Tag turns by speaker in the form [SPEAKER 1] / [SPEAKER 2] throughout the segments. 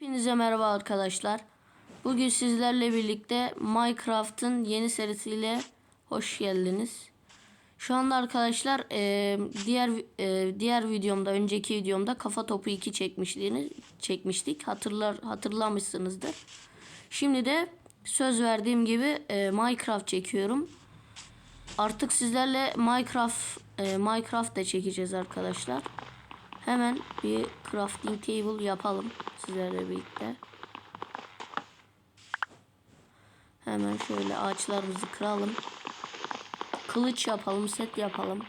[SPEAKER 1] Hepinize merhaba arkadaşlar. Bugün sizlerle birlikte Minecraft'ın yeni serisiyle hoş geldiniz. Şu anda arkadaşlar e, diğer e, diğer videomda önceki videomda kafa topu 2 çekmişliğini çekmiştik. Hatırlar hatırlamışsınızdır. Şimdi de söz verdiğim gibi e, Minecraft çekiyorum. Artık sizlerle Minecraft Minecraft da çekeceğiz arkadaşlar. Hemen bir crafting table yapalım sizlerle birlikte. Hemen şöyle ağaçlarımızı kıralım. Kılıç yapalım, set yapalım.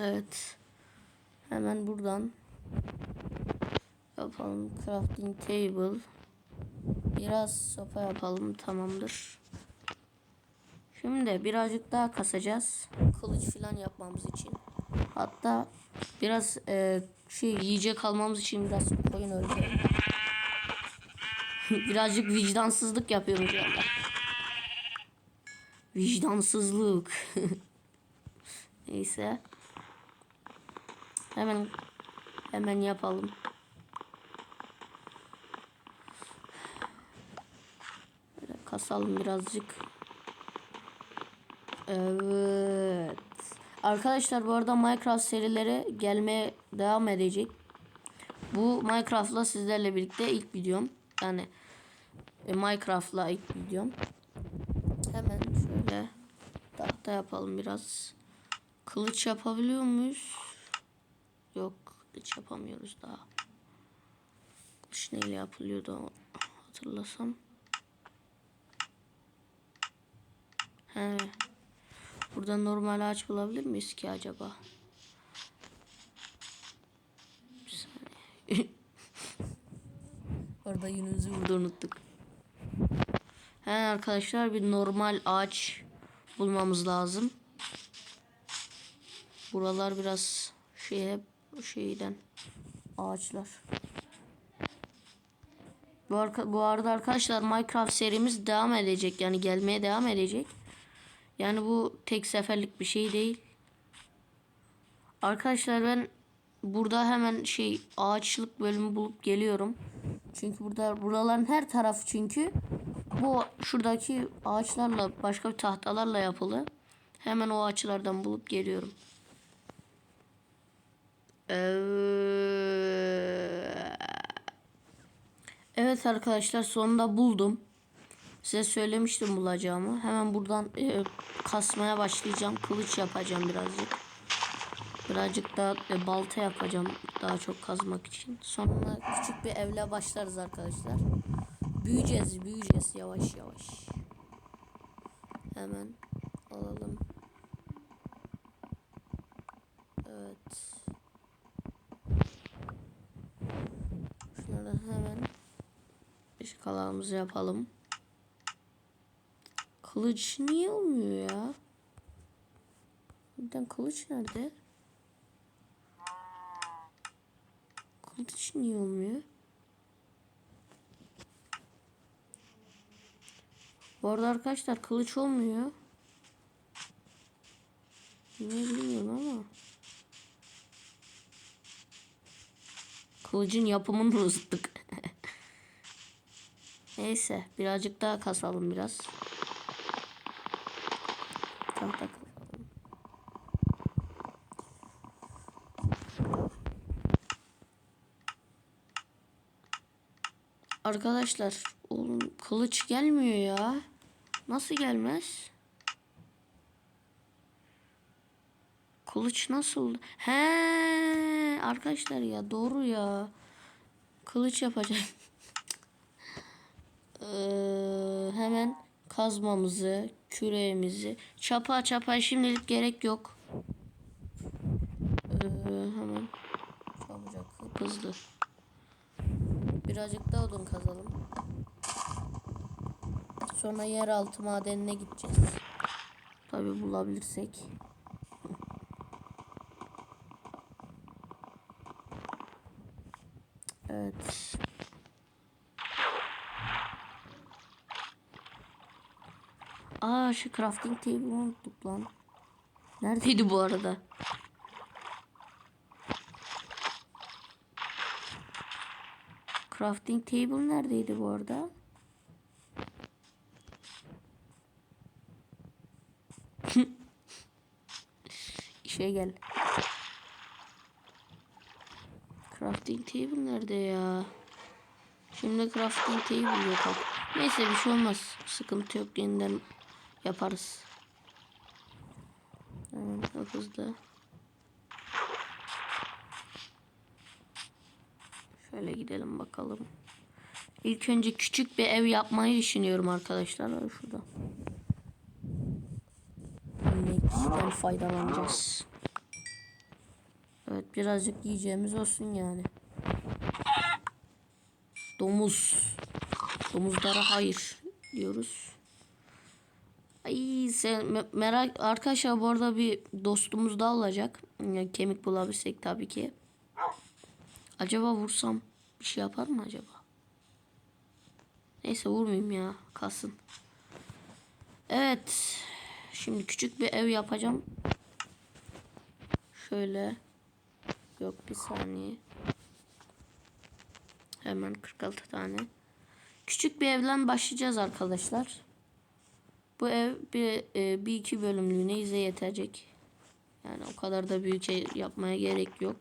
[SPEAKER 1] Evet. Hemen buradan yapalım crafting table. Biraz sopa yapalım tamamdır. Şimdi birazcık daha kasacağız. Kılıç falan yapmamız için. Hatta biraz e, şey yiyecek almamız için biraz koyun öldürelim. Birazcık vicdansızlık yapıyorum şu anda. Vicdansızlık. Neyse. Hemen hemen yapalım. Böyle kasalım birazcık. Evet. Arkadaşlar bu arada Minecraft serileri gelmeye devam edecek. Bu Minecraft'la sizlerle birlikte ilk videom. Yani e, Minecraft'la ilk videom. Hemen şöyle tahta yapalım biraz. Kılıç yapabiliyor muyuz? Yok kılıç yapamıyoruz daha. Kılıç neyle yapılıyordu hatırlasam. He. Burada normal ağaç bulabilir miyiz ki acaba? Orada yünümüzü burada unuttuk. He arkadaşlar bir normal ağaç bulmamız lazım. Buralar biraz şey hep şeyden ağaçlar. Bu, arka, bu arada arkadaşlar Minecraft serimiz devam edecek yani gelmeye devam edecek. Yani bu tek seferlik bir şey değil. Arkadaşlar ben burada hemen şey ağaçlık bölümü bulup geliyorum. Çünkü burada buraların her tarafı çünkü bu şuradaki ağaçlarla başka bir tahtalarla yapılı. Hemen o ağaçlardan bulup geliyorum. Evet. Evet arkadaşlar sonunda buldum. Size söylemiştim bulacağımı. Hemen buradan e, kasmaya başlayacağım. Kılıç yapacağım birazcık. Birazcık daha e, balta yapacağım. Daha çok kazmak için. Sonra küçük bir evle başlarız arkadaşlar. Büyüyeceğiz, büyüyeceğiz yavaş yavaş. Hemen alalım. Evet. Şunları hemen ışıkalarımızı yapalım. Kılıç niye olmuyor ya? Birden kılıç nerede? Kılıç niye olmuyor? Bu arada arkadaşlar kılıç olmuyor. Ne bilmiyorum ama. Kılıcın yapımını unuttuk. Neyse birazcık daha kasalım biraz. Tahta kasalım. Arkadaşlar oğlum kılıç gelmiyor ya. Nasıl gelmez? Kılıç nasıl? He arkadaşlar ya doğru ya. Kılıç yapacağım. Ee, hemen kazmamızı, küreğimizi, çapa çapa şimdilik gerek yok. Ee, hemen çabucak hızlı. Birazcık daha odun kazalım. Sonra yeraltı madenine gideceğiz. Tabi bulabilirsek. Evet. Aa şu crafting table'ı unuttuk lan. Neredeydi bu arada? Crafting table neredeydi bu arada? İşe gel. Crafting table nerede ya? Şimdi crafting table abi. Neyse bir şey olmaz. Sıkıntı yok. Yeniden yaparız. Hemen çok hızlı. Şöyle gidelim bakalım. İlk önce küçük bir ev yapmayı düşünüyorum arkadaşlar. Şurada. İnekten faydalanacağız. Evet birazcık yiyeceğimiz olsun yani. Domuz. Domuzlara hayır diyoruz. Ay sen me- merak arkadaşlar bu arada bir dostumuz da olacak. Yani kemik bulabilirsek tabii ki. Acaba vursam bir şey yapar mı acaba? Neyse vurmayayım ya kalsın. Evet. Şimdi küçük bir ev yapacağım. Şöyle. Yok bir saniye. Hemen 46 tane. Küçük bir evden başlayacağız arkadaşlar. Bu ev bir, e, bir iki bölümlüğüne bize yetecek. Yani o kadar da büyük ev yapmaya gerek yok.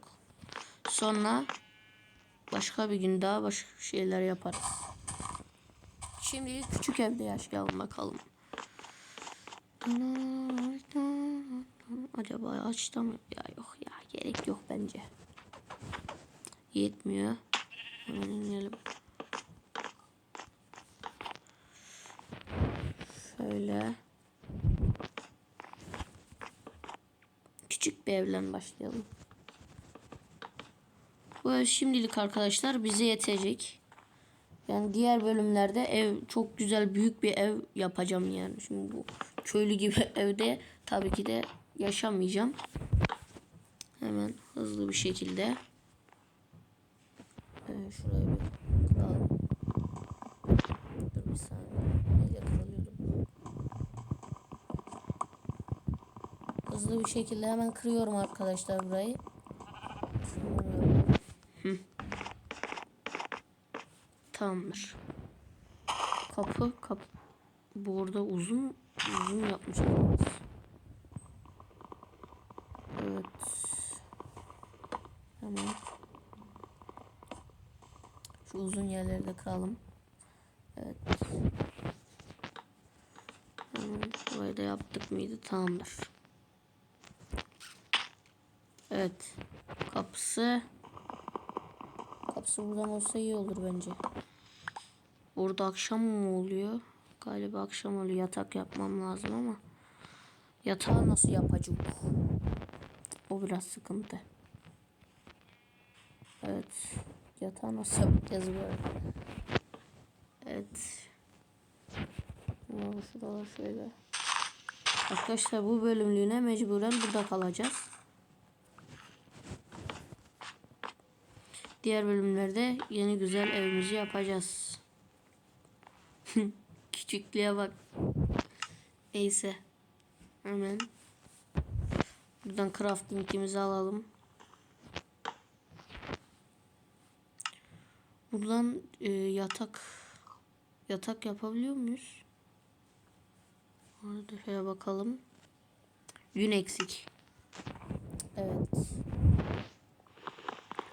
[SPEAKER 1] Sonra başka bir gün daha başka şeyler yaparız. Şimdi küçük evde yaşayalım bakalım. Acaba açta mı? Ya yok ya gerek yok bence. Yetmiyor. Hemen inelim. Şöyle. Küçük bir evlen başlayalım. Bu ev şimdilik arkadaşlar bize yetecek. Yani diğer bölümlerde ev çok güzel büyük bir ev yapacağım yani. Şimdi bu köylü gibi evde tabii ki de yaşamayacağım. Hemen hızlı bir şekilde. Ee, şurayı bir kıralım. Dur bir saniye. Neyle kırılıyordum? Hızlı bir şekilde hemen kırıyorum arkadaşlar burayı. Hı. Tamamdır. Kapı kapı. Burada uzun uzun yapmışlar. Evet. Tamam. Şu uzun yerleri de kıralım. Evet. Tamam. Burayı da yaptık mıydı? Tamamdır. Evet. Kapısı. Kapısı buradan olsa iyi olur bence. Orada akşam mı oluyor? Galiba akşam oluyor. Yatak yapmam lazım ama. Yatağı nasıl yapacağım? O biraz sıkıntı. Evet. Yatağı nasıl yapacağız böyle? Evet. Şuralar şöyle. Arkadaşlar bu bölümlüğüne mecburen burada kalacağız. Diğer bölümlerde yeni güzel evimizi yapacağız. Küçüklüğe bak. Neyse. Hemen. Buradan crafting'imizi alalım. Buradan e, yatak yatak yapabiliyor muyuz? Orada şöyle bakalım. Yün eksik. Evet.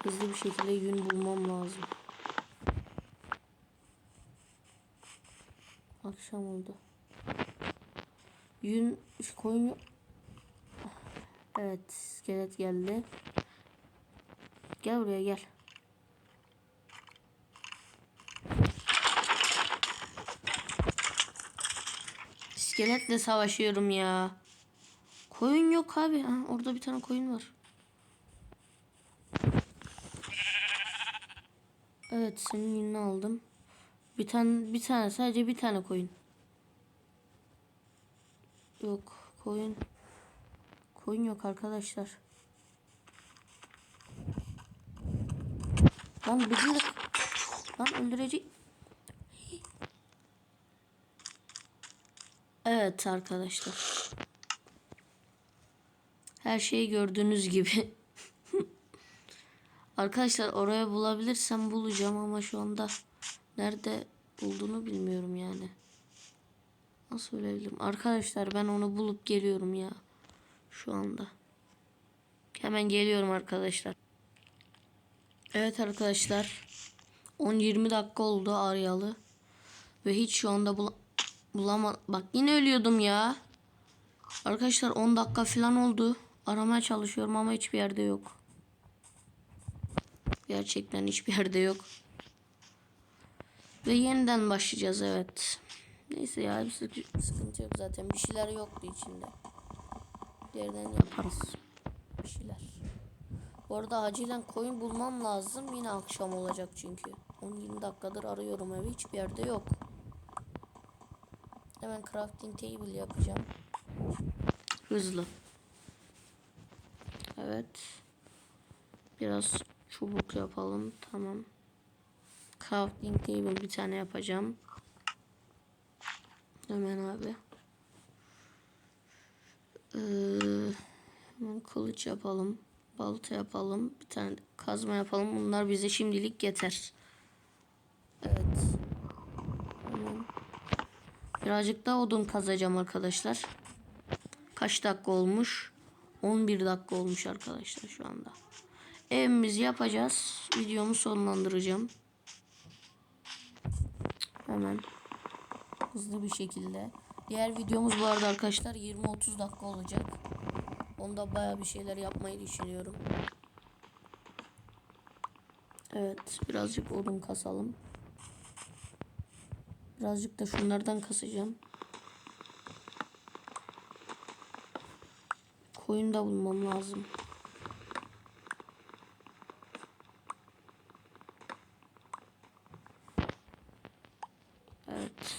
[SPEAKER 1] Hızlı bir şekilde yün bulmam lazım. Akşam oldu. Yün şu koyun. Evet, iskelet geldi. Gel buraya gel. İskeletle savaşıyorum ya. Koyun yok abi. Ha, orada bir tane koyun var. Evet senin yününü aldım. Bir tane bir tane sadece bir tane koyun. Yok koyun. Koyun yok arkadaşlar. Lan bir dakika. Lan öldürecek. Evet arkadaşlar. Her şeyi gördüğünüz gibi. Arkadaşlar oraya bulabilirsem bulacağım ama şu anda nerede bulduğunu bilmiyorum yani. Nasıl ölebilirim? Arkadaşlar ben onu bulup geliyorum ya. Şu anda. Hemen geliyorum arkadaşlar. Evet arkadaşlar. 10-20 dakika oldu arayalı. Ve hiç şu anda bul bulama Bak yine ölüyordum ya. Arkadaşlar 10 dakika falan oldu. Aramaya çalışıyorum ama hiçbir yerde yok. Gerçekten hiçbir yerde yok. Ve yeniden başlayacağız evet. Neyse ya bir sık- sıkıntı yok zaten. Bir şeyler yoktu içinde. Yerden yaparız. Bir şeyler. Bu arada acilen koyun bulmam lazım. Yine akşam olacak çünkü. 10-20 dakikadır arıyorum evi. Hiçbir yerde yok. Hemen crafting table yapacağım. Hızlı. Evet. Biraz çubuk yapalım. Tamam. Crafting table bir tane yapacağım. Hemen abi. Ee, hemen kılıç yapalım. Balta yapalım. Bir tane kazma yapalım. Bunlar bize şimdilik yeter. Evet. Birazcık daha odun kazacağım arkadaşlar. Kaç dakika olmuş? 11 dakika olmuş arkadaşlar şu anda. Evimizi yapacağız. Videomu sonlandıracağım. Hemen hızlı bir şekilde. Diğer videomuz bu arada arkadaşlar 20-30 dakika olacak. Onda baya bir şeyler yapmayı düşünüyorum. Evet birazcık odun kasalım. Birazcık da şunlardan kasacağım. Koyun da bulmam lazım. Evet.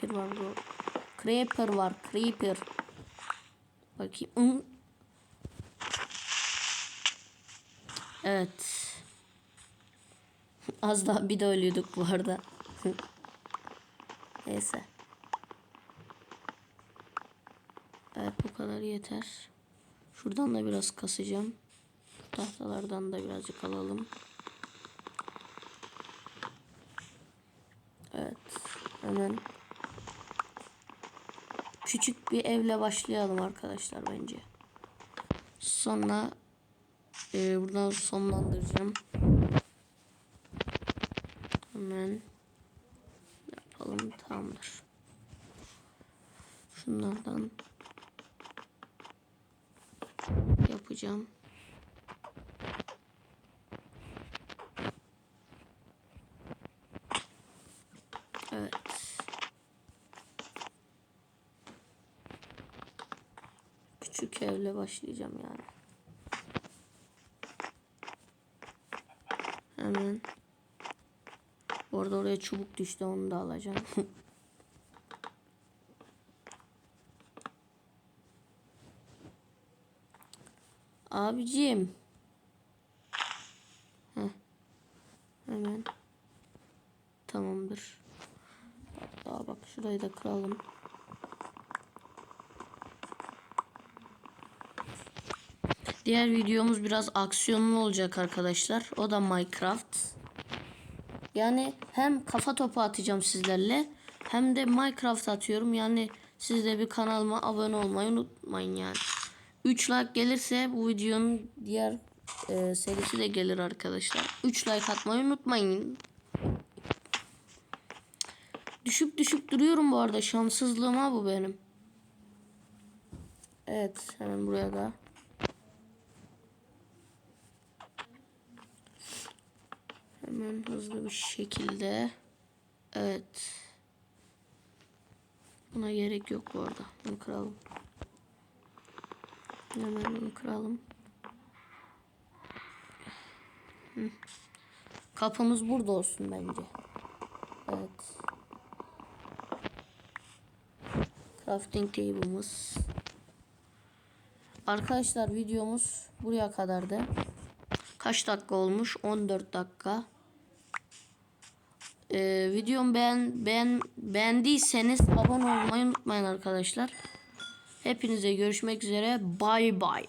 [SPEAKER 1] Creeper var bu. Creeper var. Creeper. Bakayım. Evet. Az daha bir de ölüyorduk bu arada. Neyse. Evet bu kadar yeter. Şuradan da biraz kasacağım. Tahtalardan da birazcık alalım. Evet. Hemen küçük bir evle başlayalım arkadaşlar bence. Sonra e, buradan sonlandıracağım. Hemen yapalım tamamdır. Şunlardan yapacağım. Evet. Küçük evle başlayacağım yani. Hemen. Bu arada oraya çubuk düştü onu da alacağım. Abicim. Heh. Hemen. Tamamdır. Hatta bak şurayı da kıralım. Diğer videomuz biraz aksiyonlu olacak arkadaşlar. O da Minecraft. Yani hem kafa topu atacağım sizlerle hem de Minecraft atıyorum. Yani siz de bir kanalıma abone olmayı unutmayın yani. 3 like gelirse bu videonun diğer e, serisi de gelir arkadaşlar. 3 like atmayı unutmayın. Düşüp düşüp duruyorum bu arada. Şanssızlığım ha bu benim. Evet hemen buraya da. Hemen hızlı bir şekilde. Evet. Buna gerek yok bu arada. Bunu kıralım. Hemen bunu kıralım. Kapımız burada olsun bence. Evet. Crafting table'ımız. Arkadaşlar videomuz buraya kadardı. Kaç dakika olmuş? 14 dakika. Ee, videomu beğen, beğen, beğendiyseniz abone olmayı unutmayın arkadaşlar. Hepinize görüşmek üzere. Bay bay.